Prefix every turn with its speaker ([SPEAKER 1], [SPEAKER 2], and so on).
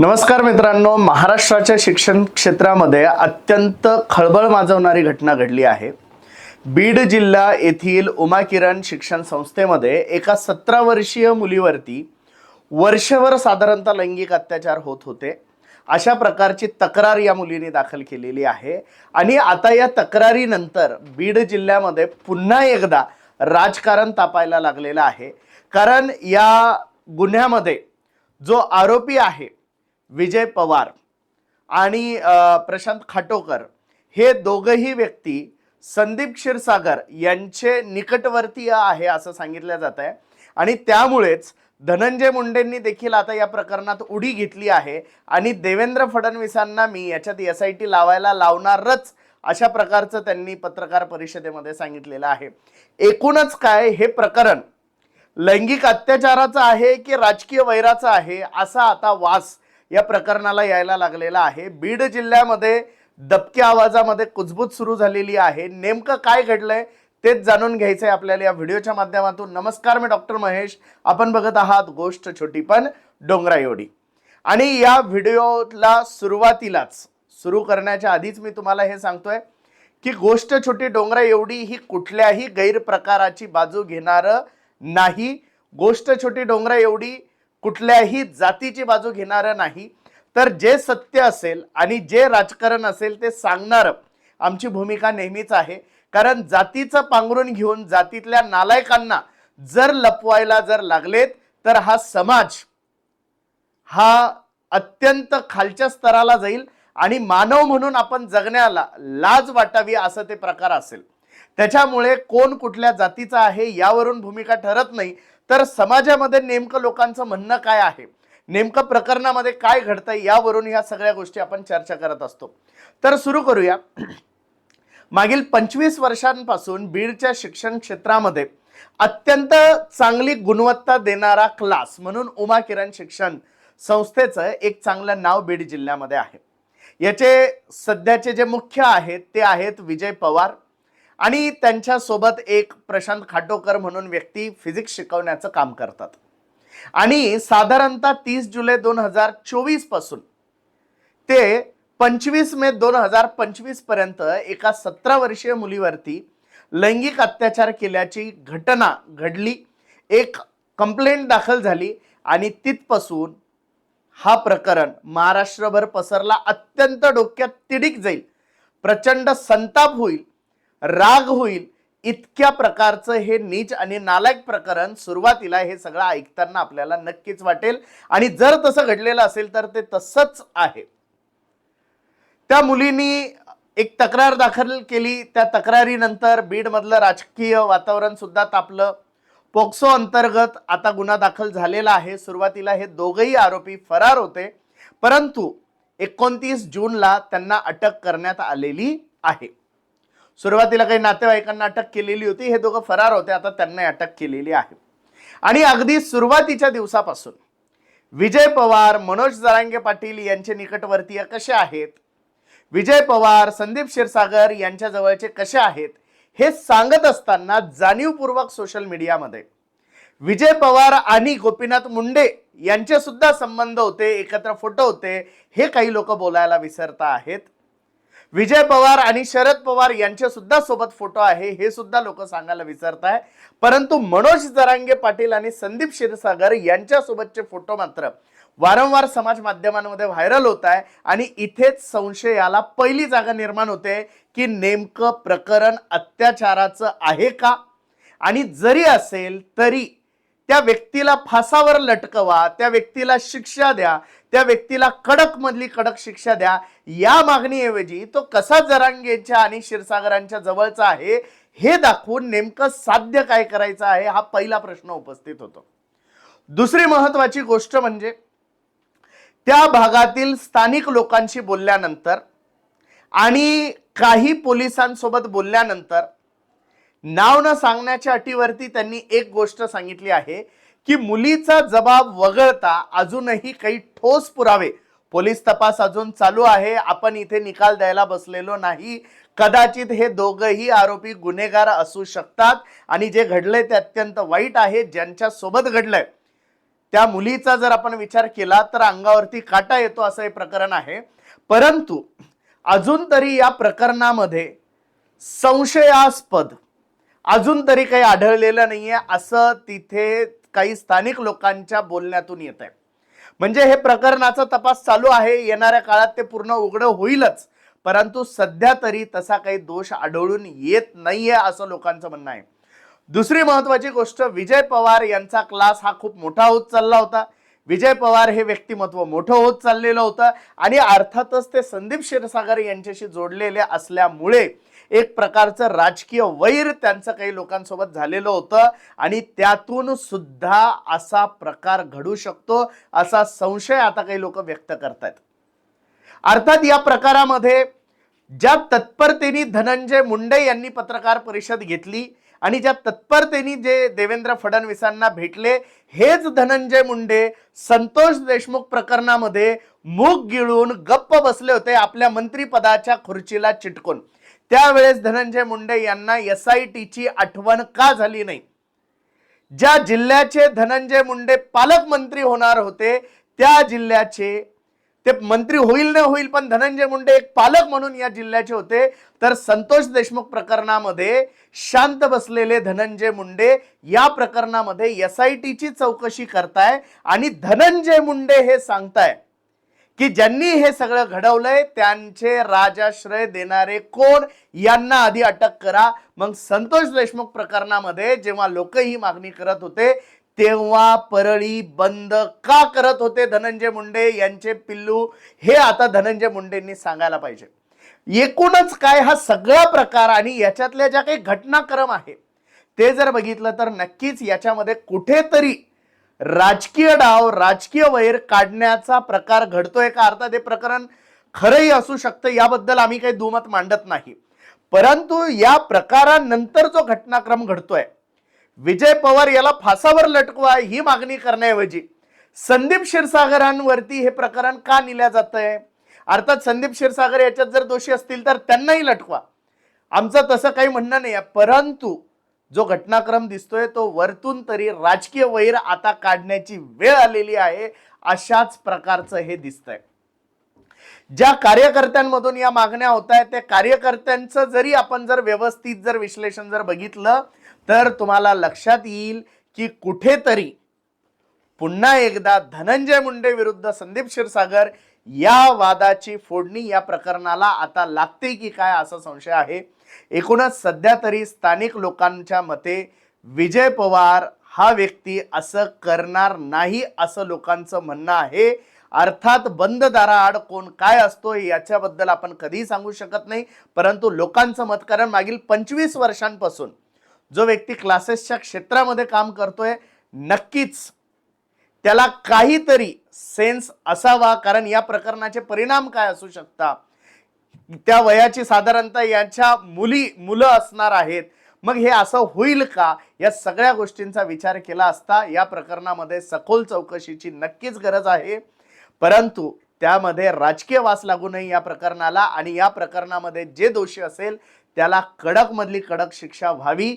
[SPEAKER 1] नमस्कार मित्रांनो महाराष्ट्राच्या शिक्षण क्षेत्रामध्ये अत्यंत खळबळ माजवणारी घटना घडली आहे. बीड जिल्हा येथील उमा किरण शिक्षण संस्थेमध्ये एका सतरा वर्षीय मुलीवरती वर्षभर साधारणतः लैंगिक अत्याचार होत होते. अशा प्रकारची तक्रार या मुलीने दाखल केलेली आहे. आणि आता या तक्रारीनंतर बीड जिल्ह्यामध्ये पुन्हा एकदा राजकारण तापायला लागलेलं आहे. कारण या गुन्ह्यामध्ये जो आरोपी आहे विजय पवार आणि प्रशांत खाटोकर हे दोघंही व्यक्ती संदीप क्षीरसागर यांचे निकटवर्तीय आहे असं सांगितलं जात आहे आणि त्यामुळेच धनंजय मुंडेंनी देखील आता या प्रकरणात उडी घेतली आहे आणि देवेंद्र फडणवीसांना मी याच्यात एस आय टी लावायला लावणारच अशा प्रकारचं त्यांनी पत्रकार परिषदेमध्ये सांगितलेलं आहे. एकूणच काय हे प्रकरण लैंगिक अत्याचाराचं आहे की राजकीय वैराचं आहे असा आता वास या प्रकरणाला यायला लागलेला आहे. बीड जिल्ह्यामध्ये दबक्या आवाजामध्ये कुजबूज सुरू झालेली आहे. नेमकं काय घडलंय तेच जाणून घ्यायचं आहे आपल्याला या व्हिडिओच्या माध्यमातून. नमस्कार मी डॉक्टर महेश. आपण बघत आहात गोष्ट छोटी पण डोंगरा एवढी. आणि या व्हिडिओला सुरुवातीलाच सुरू करण्याच्या आधीच मी तुम्हाला हे सांगतोय की गोष्ट छोटी डोंगरा एवढी ही कुठल्याही गैरप्रकाराची बाजू घेणारं नाही. गोष्ट छोटी डोंगरा एवढी कुठल्याही जातीची बाजू घेणारं नाही. तर जे सत्य असेल आणि जे राजकारण असेल ते सांगणारं आमची भूमिका नेहमीच आहे. कारण जातीचं पांघरून घेऊन जातीतल्या नालायकांना जर लपवायला जर लागलेत तर हा समाज हा अत्यंत खालच्या स्तराला जाईल आणि मानव म्हणून आपण जगण्याला लाज वाटावी असं ते प्रकार असेल. त्याच्यामुळे कोण कुठल्या जातीचा आहे यावरून भूमिका ठरत नाही. तर समाजामध्ये नेमकं लोकांचं म्हणणं काय आहे? नेमकं प्रकरणामध्ये काय घडतंय यावरून ह्या सगळ्या गोष्टी आपण चर्चा करत असतो. तर सुरू करूया. मागील पंचवीस वर्षांपासून बीडच्या शिक्षण क्षेत्रामध्ये अत्यंत चांगली गुणवत्ता देणारा क्लास म्हणून उमा किरण शिक्षण संस्थेचं एक चांगलं नाव बीड जिल्ह्यामध्ये आहे. याचे सध्याचे जे मुख्य आहेत ते आहेत विजय पवार आणि त्यांच्यासोबत एक प्रशांत खाटोकर म्हणून व्यक्ती फिजिक्स शिकवण्याचं काम करतात. आणि साधारणतः तीस जुलै दोन हजार चोवीसपासून ते पंचवीस मे दोन हजार पंचवीसपर्यंत एका सतरा वर्षीय मुलीवरती लैंगिक अत्याचार केल्याची घटना घडली. एक कंप्लेंट दाखल झाली आणि तिथपासून हा प्रकरण महाराष्ट्रभर पसरला. अत्यंत डोक्यात तिडीक जाईल. प्रचंड संताप होईल. राग होईल इतक्या प्रकारचं हे नीच आणि नालायक प्रकरण सुरुवातीला हे सगळं ऐकताना आपल्याला नक्कीच वाटेल. आणि जर तसं घडलेलं असेल तर ते तसंच आहे. त्या मुलीनी एक तक्रार दाखल केली. त्या तक्रारीनंतर बीडमधलं राजकीय वातावरण सुद्धा तापलं. पोक्सो अंतर्गत आता गुन्हा दाखल झालेला आहे. सुरुवातीला हे दोघही आरोपी फरार होते. परंतु एकोणतीस जूनला त्यांना अटक करण्यात आलेली आहे. सुरुवातीला काही नातेवाईकांना अटक केलेली होती. हे दोघं फरार होते. आता त्यांना अटक केलेली आहे. आणि अगदी सुरुवातीच्या दिवसापासून विजय पवार मनोज जरांगे पाटील यांचे निकटवर्तीय कसे आहेत? विजय पवार संदीप क्षीरसागर यांच्या जवळचे कसे आहेत? हे सांगत असताना जाणीवपूर्वक सोशल मीडियामध्ये विजय पवार आणि गोपीनाथ मुंडे यांचे सुद्धा संबंध होते एकत्र फोटो होते. हे काही लोक बोलायला विसरता आहेत. विजय पवार आणि शरद पवार यांचे सुद्धा सोबत फोटो आहे हे सुद्धा लोक सांगायला विसरत आहे परंतु मनोज जरांगे पाटील आणि संदीप क्षीरसागर यांच्यासोबतचे फोटो मात्र वारंवार समाज माध्यमांमध्ये व्हायरल होत आहे आणि इथेच संशयाला पहिली जागा निर्माण होते की नेमकं प्रकरण अत्याचाराचं आहे का? आणि जरी असेल तरी त्या व्यक्तीला फासावर लटकवा त्या व्यक्तीला शिक्षा द्या त्या व्यक्तीला कडक मधली कडक शिक्षा द्या या मागणीऐवजी तो कसा जरांगेच्या आणि क्षीरसागरांच्या जवळचा आहे हे दाखवून नेमकं साध्य काय करायचं आहे हा पहिला प्रश्न उपस्थित होतो. दुसरी महत्वाची गोष्ट म्हणजे त्या भागातील स्थानिक लोकांशी बोलल्यानंतर आणि काही पोलिसांसोबत बोलल्यानंतर नाव न सांगण्याच्या अटीवरती त्यांनी एक गोष्ट सांगितली आहे की मुलीचा जबाब वगळता अजूनही काही ठोस पुरावे. पोलीस तपास अजून चालू आहे आपण इथे निकाल द्यायला बसलेलो नाही. कदाचित हे दोघंही आरोपी गुन्हेगार असू शकतात आणि जे घडलंय ते अत्यंत वाईट आहे ज्यांच्या सोबत घडलंय. त्या मुलीचा जर आपण विचार केला तर अंगावरती काटा येतो असं हे प्रकरण आहे. परंतु अजून तरी या प्रकरणामध्ये संशयास्पद अजून तरी काही आढळलेलं नाहीये असं तिथे काही स्थानिक लोकांच्या बोलण्यातून येत आहे म्हणजे हे प्रकरणाचा तपास चालू आहे येणाऱ्या काळात ते पूर्ण उघडं होईलच परंतु सध्या तरी तसा काही दोष आढळून येत नाहीये असं लोकांचं म्हणणं आहे. दुसरी महत्वाची गोष्ट विजय पवार यांचा क्लास हा खूप मोठा होत चालला होता. विजय पवार हे व्यक्तिमत्व मोठं होत चाललेलं होतं आणि अर्थातच ते संदीप क्षीरसागर यांच्याशी जोडलेले असल्यामुळे एक प्रकारचं राजकीय वैर त्यांचं काही लोकांसोबत झालेलं होतं आणि त्यातून सुद्धा असा प्रकार घडू शकतो असा संशय आता काही लोक व्यक्त करतायत. अर्थात या प्रकारामध्ये ज्या तत्परतेने धनंजय मुंडे यांनी पत्रकार परिषद घेतली आणि ज्या तत्परतेने जे देवेंद्र फडणवीसांना भेटले हेच धनंजय मुंडे संतोष देशमुख प्रकरणामध्ये मूग गिळून गप्प बसले होते आपल्या मंत्रीपदाच्या खुर्चीला चिटकून. त्यावेळेस धनंजय मुंडे यांना एस आय टीची आठवण का झाली नाही? ज्या जिल्ह्याचे धनंजय मुंडे पालकमंत्री होणार होते त्या जिल्ह्याचे ते मंत्री होईल न होईल पण धनंजय मुंडे एक पालक म्हणून या जिल्ह्याचे होते. तर संतोष देशमुख प्रकरणामध्ये शांत बसलेले धनंजय मुंडे या प्रकरणामध्ये एस आय टीची चौकशी करताय आणि धनंजय मुंडे हे सांगताय की ज्यांनी हे सगळं घडवलंय त्यांचे राजाश्रय देणारे कोण? यांना आधी अटक करा. मग संतोष देशमुख प्रकरणामध्ये जेव्हा लोक ही मागणी करत होते तेव्हा परळी बंद का करत होते धनंजय मुंडे यांचे पिल्लू? हे आता धनंजय मुंडेंनी सांगायला पाहिजे. एकूणच काय हा सगळा प्रकार आणि याच्यातल्या ज्या काही घटनाक्रम आहे ते जर बघितलं तर नक्कीच याच्यामध्ये कुठेतरी राजकीय डाव राजकीय वैर काढण्याचा प्रकार घडतोय का? अर्थात हे प्रकरण खरंही असू शकतं याबद्दल आम्ही काही दुमत मांडत नाही. परंतु या प्रकारानंतर जो घटनाक्रम घडतोय विजय पवार याला फासावर लटकवा ही मागणी करण्याऐवजी संदीप क्षीरसागरांवरती हे प्रकरण का नेल्या जात आहे अर्थात संदीप क्षीरसागर याच्यात जर दोषी असतील तर त्यांनाही लटकवा. आमचं तसं काही म्हणणं नाही आहे परंतु जो घटनाक्रम दिसतोय तो वरतून तरी राजकीय वैर आता काढण्याची वेळ आलेली आहे अशाच प्रकारचं हे दिसतंय. ज्या कार्यकर्त्यांमधून या मागण्या होत आहेत त्या कार्यकर्त्यांचं जरी आपण जर व्यवस्थित जर विश्लेषण जर बघितलं तर तुम्हाला लक्षात येईल की कुठेतरी पुन्हा एकदा धनंजय मुंडे विरुद्ध संदीप क्षीरसागर या वादाची फोडणी या प्रकरणाला आता लागते की काय असा संशय आहे. एकूणच सध्या तरी स्थानिक लोकांच्या मते विजय पवार हा व्यक्ती असं करणार नाही असं लोकांचं म्हणणं आहे. अर्थात बंद दाराआड कोण काय असतो याच्याबद्दल आपण कधीही सांगू शकत नाही. परंतु लोकांचं मत कारण मागील पंचवीस वर्षांपासून जो व्यक्ती क्लासेसच्या क्षेत्रामध्ये काम करतोय नक्कीच त्याला काहीतरी सेन्स असावा कारण या प्रकरणाचे परिणाम काय असू शकता त्या वयाची साधारणतः यांच्या मुली मुलं असणार आहेत. मग हे असं होईल का? या सगळ्या गोष्टींचा विचार केला असता या प्रकरणामध्ये सखोल चौकशीची नक्कीच गरज आहे. परंतु त्यामध्ये राजकीय वास लागू नये या प्रकरणाला आणि या प्रकरणामध्ये जे दोषी असेल त्याला कडकमधली कडक शिक्षा व्हावी.